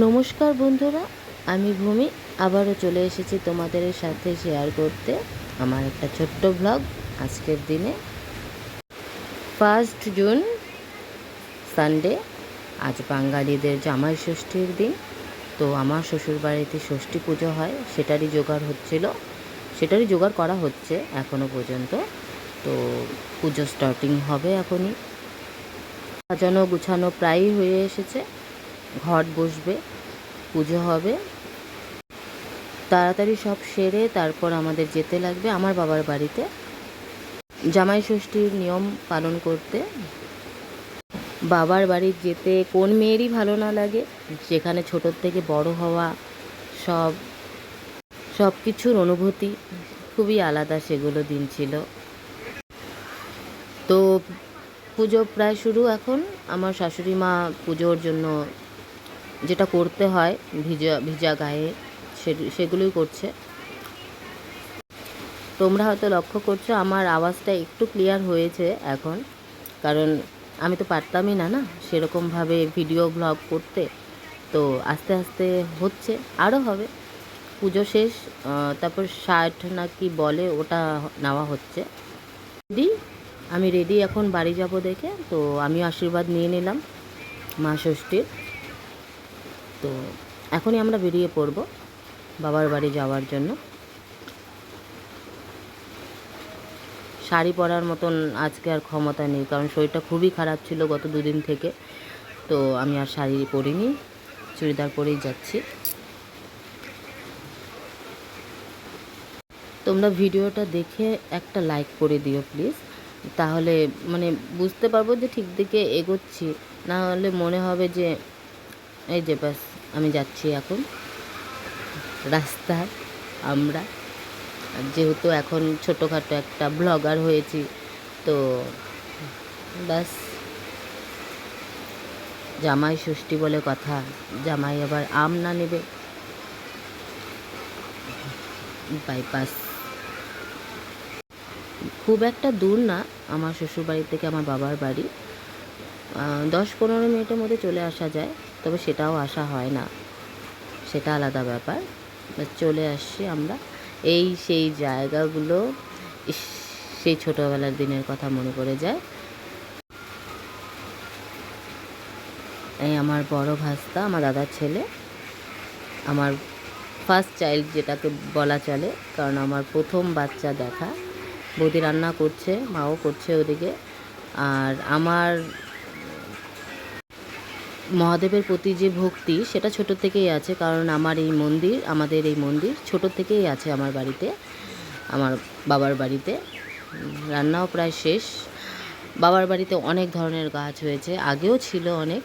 নমস্কার বন্ধুরা, আমি ভূমি। আবারও চলে এসেছি তোমাদের সাথে শেয়ার করতে আমার একটা ছোট্ট ব্লগ আজকের দিনে। ফার্স্ট জুন সানডে আজ বাঙালিদের জামাই ষষ্ঠীর দিন। তো আমার শ্বশুর বাড়িতে ষষ্ঠী পুজো হয়, সেটারই জোগাড় হচ্ছিল। সেটারই জোগাড় করা হচ্ছে এখনও পর্যন্ত। তো পুজো স্টার্টিং হবে এখনই। সাজানো গুছানো প্রায়ই হয়ে এসেছে। ঘট বসবে, পুজো হবে। তাড়াতাড়ি সব সেরে তারপর আমাদের যেতে লাগবে আমার বাবার বাড়িতে। জামাই ষষ্ঠীর নিয়ম পালন করতে। বাবার বাড়ি যেতে কোন মেয়েরই ভালো না লাগে। সেখানে ছোটোর থেকে বড় হওয়া সব সব কিছুর অনুভূতি খুবই আলাদা সেগুলো দিন ছিল। তো পুজো প্রায় শুরু এখন। আমার শাশুড়ি মা পুজোর জন্য যেটা করতে হয় ভিজা ভিজা গায়ে সেগুলোই করছে। তোমরা হয়তো লক্ষ্য করছ আমার আওয়াজটা একটু ক্লিয়ার হয়েছে এখন, কারণ আমি তো পারতামই না না? সেরকমভাবে ভিডিও ব্লগ করতে। তো আস্তে আস্তে হচ্ছে, আরও হবে। পুজো শেষ তারপর শার্ট না কি বলে ওটা নেওয়া হচ্ছে। রেডি আমি রেডি এখন বাড়ি যাব দেখে, তো আমিও আশীর্বাদ নিয়ে নিলাম মা ষষ্ঠীর। তো এখনই আমরা বেরিয়ে পড়ব বাবার বাড়ি যাওয়ার জন্য। শাড়ি পরার মতন আজকে আর ক্ষমতা নেই, কারণ শরীরটা খুবই খারাপ ছিল গত দুদিন থেকে। তো আমি আর শাড়ি পরিনি, চুড়িদার পরেই যাচ্ছি। তোমরা ভিডিওটা দেখে একটা লাইক করে দিও প্লিজ তাহলে মানে বুঝতে পারব যে ঠিক দিকে এগোচ্ছি, না হলে মনে হবে যে, এই যে ব্যাস। আমি যাচ্ছি এখন। রাস্তায় আমরা। যেহেতু এখন ছোটোখাটো একটা ব্লগার হয়েছি, তো ব্যাস। জামাই ষষ্ঠী বলে কথা, জামাই আবার আম না নেবে। বাইপাস খুব একটা দূর না, আমার শ্বশুরবাড়ি থেকে আমার বাবার বাড়ি। দশ পনেরো মিনিটের মধ্যে চলে আসা যায়, তবে সেটাও আসা হয় না। সেটা আলাদা ব্যাপার। চলে আসছি আমরা। এই সেই জায়গাগুলো সেই ছোটোবেলার দিনের কথা মনে পড়ে যায়। এই আমার বড় ভাস্তা, আমার দাদার ছেলে। আমার ফার্স্ট চাইল্ড যেটাকে বলা চলে, কারণ আমার প্রথম বাচ্চা দেখা। বৌদি রান্না করছে, মাও করছে ওদিকে। আর আমার মহাদেবের প্রতি যে ভক্তি, সেটা ছোট থেকেই আছে। কারণ আমার এই মন্দির, আমাদের এই মন্দির ছোট থেকেই আছে আমার বাড়িতে, আমার বাবার বাড়িতে। রান্নাও প্রায় শেষ। বাবার বাড়িতে অনেক ধরনের গাছ হয়েছে, আগেও ছিল অনেক।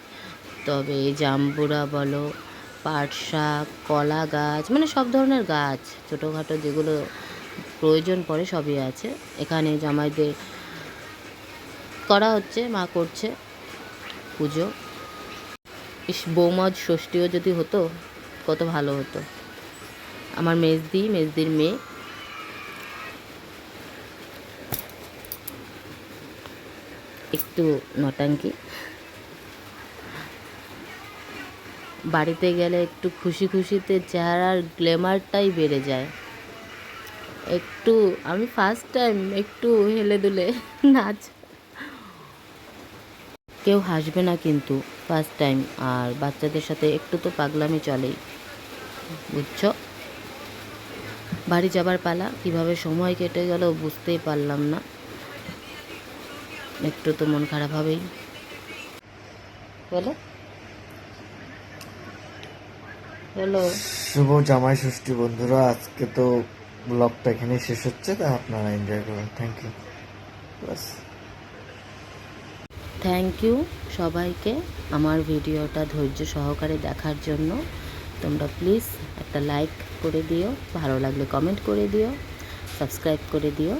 তবে জাম্বুরা বলো, পাট শাক, কলা গাছ মানে সব ধরনের গাছ, ছোটোখাটো যেগুলো প্রয়োজন পড়ে সবই আছে। এখানে জামাইদের করা হচ্ছে, মা করছে পুজো। ইস বৌমাজ ষষ্ঠীও যদি হতো, কত ভালো হতো। আমার মেজদি, মেজদির মেয়ে। একটু নটাঙ্কি। বাড়িতে গেলে একটু খুশি খুশিতে চেহারার গ্ল্যামারটাই বেড়ে যায়। একটু, আমি ফার্স্ট টাইম একটু হেলে দুলে নাচ কেউ হাসবে না কিন্তু ফার্স্ট টাইম আর বাচ্চাদের সাথে একটু তো পাগলামি চলেই। বুঝছ? বাড়ি যাবার পালা, কীভাবে সময় কেটে গেল বুঝতেই পারলাম না। একটু তো মন খারাপ হবেই। বলো। হ্যালো শুভ জামাই ষষ্ঠী বন্ধুরা, আজকে তো ব্লগটা এখানে শেষ হচ্ছে, তা আপনারা এনজয় করুন। থ্যাংক ইউ বাস থ্যাংক ইউ সবাইকে আমার ভিডিওটা ধৈর্য সহকারে দেখার জন্য। তোমরা প্লিজ একটা লাইক করে দিও, ভালো লাগলে কমেন্ট করে দিও সাবস্ক্রাইব করে দিও।